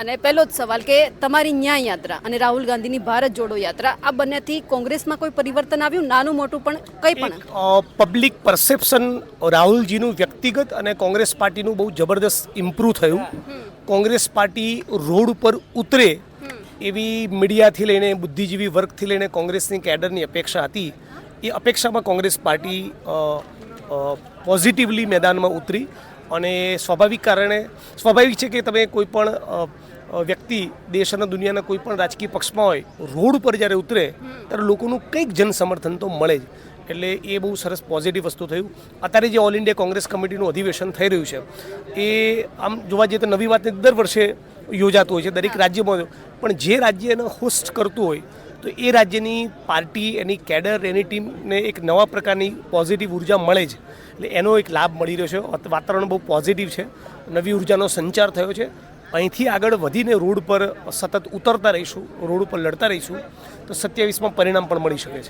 અને પહેલો જ સવાલ કે તમારી ન્યાય યાત્રા અને રાહુલ ગાંધીની ભારત જોડો યાત્રા આ બંનેથી કોંગ્રેસમાં કોઈ પરિવર્તન આવ્યું? નાનું મોટું પણ કંઈ પણ? પબ્લિક પરસેપ્શન રાહુલજીનું વ્યક્તિગત અને કોંગ્રેસ પાર્ટીનું બહુ જબરદસ્ત ઇમ્પ્રૂવ થયું. કોંગ્રેસ પાર્ટી રોડ ઉપર ઉતરે એવી મીડિયાથી લઈને બુદ્ધિજીવી વર્ગથી લઈને કોંગ્રેસની કેડરની અપેક્ષા હતી. એ અપેક્ષામાં કોંગ્રેસ પાર્ટી પોઝિટિવલી મેદાનમાં ઉતરી. અને સ્વાભાવિક કારણે સ્વાભાવિક છે કે તમે કોઈ પણ વ્યક્તિ દેશ અને દુનિયાના કોઈ પણ રાજકીય પક્ષમાં હોય, રોડ ઉપર જ્યારે ઉતરે, ત્યારે લોકોનું કંઈક જન સમર્થન તો મળે જ. એટલે એ બહુ સરસ પોઝિટિવ વસ્તુ થયું. અત્યારે જે ઓલ ઇન્ડિયા કોંગ્રેસ કમિટીનું અધિવેશન થઈ રહ્યું છે, એ આમ જોવા જઈએ તો નવી વાત દર વર્ષે યોજાતું હોય છે, દરેક રાજ્યમાં. પણ જે રાજ્ય એને હોસ્ટ કરતું હોય તો એ રાજ્યની પાર્ટી, એની કેડર, એની ટીમને એક નવા પ્રકારની પોઝિટિવ ઊર્જા મળે જ એટલે એનો એક લાભ મળી રહ્યો છે. વાતાવરણ બહુ પોઝિટિવ છે. નવી ઉર્જાનો સંચાર થયો છે. અહીંથી આગળ વધીને રોડ પર સતત ઉતરતા રહીશું, રોડ ઉપર લડતા રહીશું, તો સત્યાવીસમાં પરિણામ પણ મળી શકે છે.